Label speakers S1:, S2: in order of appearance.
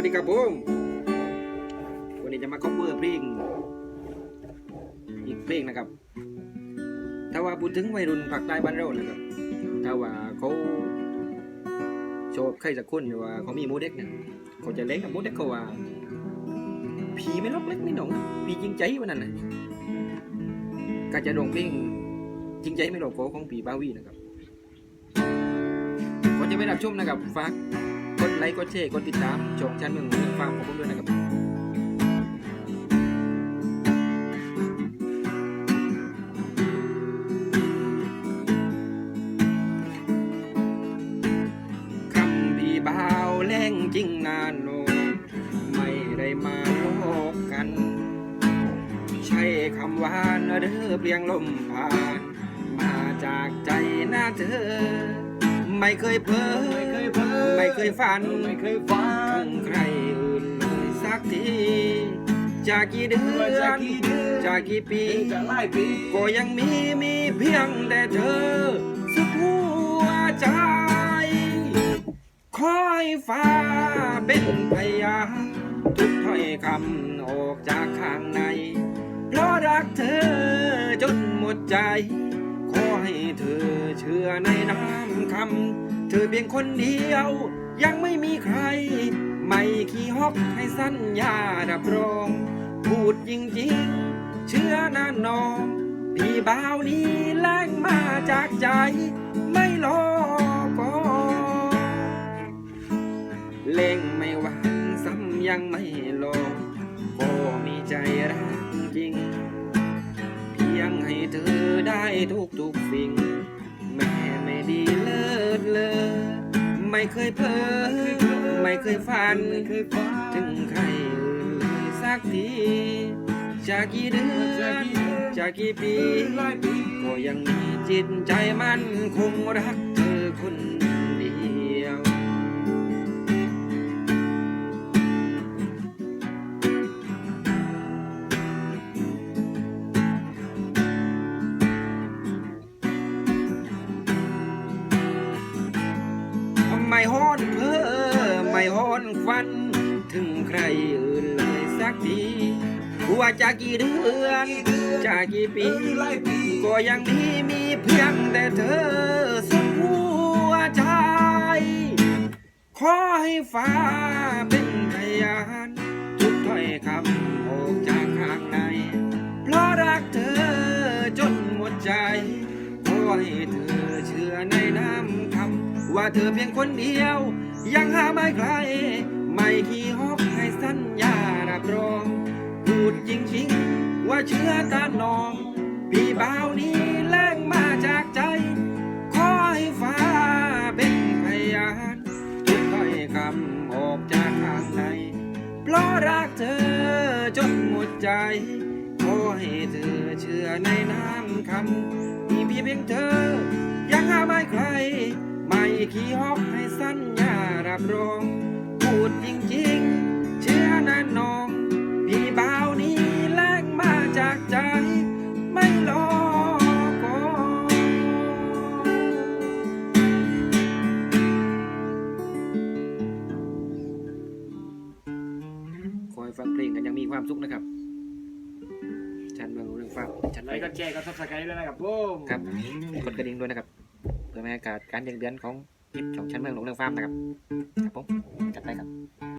S1: วัสดีครับผมวันนี้จะมาคอเวอร์เพลงอีกเพลงนะครับ ถ้าว่าพูดถึงวัยรุ่นภาคใต้บ้านเรานะครับ ถ้าว่าเขาชอบใครสักคนหรือว่าเขามีโมเด็กเนี่ยเขาจะเล่นกับโมเด็กเขาว่าผีไม่ล็อกเล็กไม่หนองผีจริงใจวันนั้นนะก็จะร้องเพลงจริงใจไม่หลอกโกของผีบาวีนะครับก่อนจะไปรับชมนะครับฝาก กดไลค์ กดแชร์ กดติดตามช่องชันเมืองเมืองฟาร์มของผมด้วยนะครับคำพี่บ่าวแรงจริงนานโนไม่ได้มาโลกกัน ใช่คำหวานเด้อเพียงลมผ่าน มาจากใจหน้าเธอ ไม่เคยเพ้อ
S2: ไม่เคยเพ้อ
S1: ไม่เคยฝัน
S2: ไม่เคยฝัน
S1: ถึงใครอื่นเลยสักทีจากกี่เดือ
S2: จาก
S1: น
S2: กี่เดือน
S1: จากกี่ปี
S2: จะไล่ปี
S1: ก็ยังมีมีเพียงแต่เธอสุดหัวใจคอยฟ้าเป็นพยานทุกถ้อยคำออกจากข้างใน เพราะรักเธอจนหมดใจ ขอให้เธอเชื่อในน้ำคำ เธอเพียงคนเดียว ยังไม่มีใคร ไม่ขี้ฮอกให้สัญญารับรอง พูดจริงๆ เชื่อนะน้อง พี่บ่าวนี้แรงมาจากใจ ไม่รอก็เล่งไม่หวานซ้ำยังไม่ลงก็มีใจรักจริง เพียงให้เธอ ทุกทุกๆสิ่ง แม่ไม่ดีเลิศเลยไม่เคยเพ้อไม่เคยฝัน ถึงใครเลยสักที จากกี่เดือนจากกี่ปี
S2: ไล่ปี
S1: ก็ยังมีจิตใจมันคงรักเธอคนเดียว ไม่ฮ้อนเพ้อไม่ฮ้อนควัน ถึงใครอื่นเลยสักทีว่าจากกี่เดือนจากกี่ปี ก็ยังมีมีเพียงแต่เธอสุดหัวใจ ขอให้ฟ้าเป็นพยานทุกถ้อยคำออกจากข้างใน เพราะรักเธอจนหมดใจ ขอให้เธอเชื่อในน้ำคำ ว่าเธอเพียงคนเดียว ยังหาไม่ใคร ไม่ขี้ฮอกให้สัญญารับรอง พูดจริงๆ ว่าเชื่อตาน้อง พี่บ่าวนี้แรงมาจากใจ ขอให้ฟ้าเป็นพยานทุกถ้อยคำออกจากข้างใน เพราะรักเธอจนหมดใจขอให้เธอเชื่อในน้ำคำมีเพียงเธอ ยังหาไม่ใคร ไม่ขี้ฮอกให้สัญญารับรอง พูดจริงๆ เชื่อนะน้อง พี่บ่าวนี้แรงมาจากใจ ไม่รอก่ขอให้ฟังเพลงกันอยังมีความสุขนะครับชันเมืองรู้เรื่องฟังชัน
S2: ไล
S1: ไป
S2: ค์ก็แชร์ก็ซับสไครต์ด้วยนะครับผม
S1: ครับกดกระดิ่งด้วยนะครับื่อไม่ให้เกิดการเบียดเบียนของพิษของชั้นเมืองหลวงเรื่องฟาร์มนะครับ ครับผมจัดไปครับ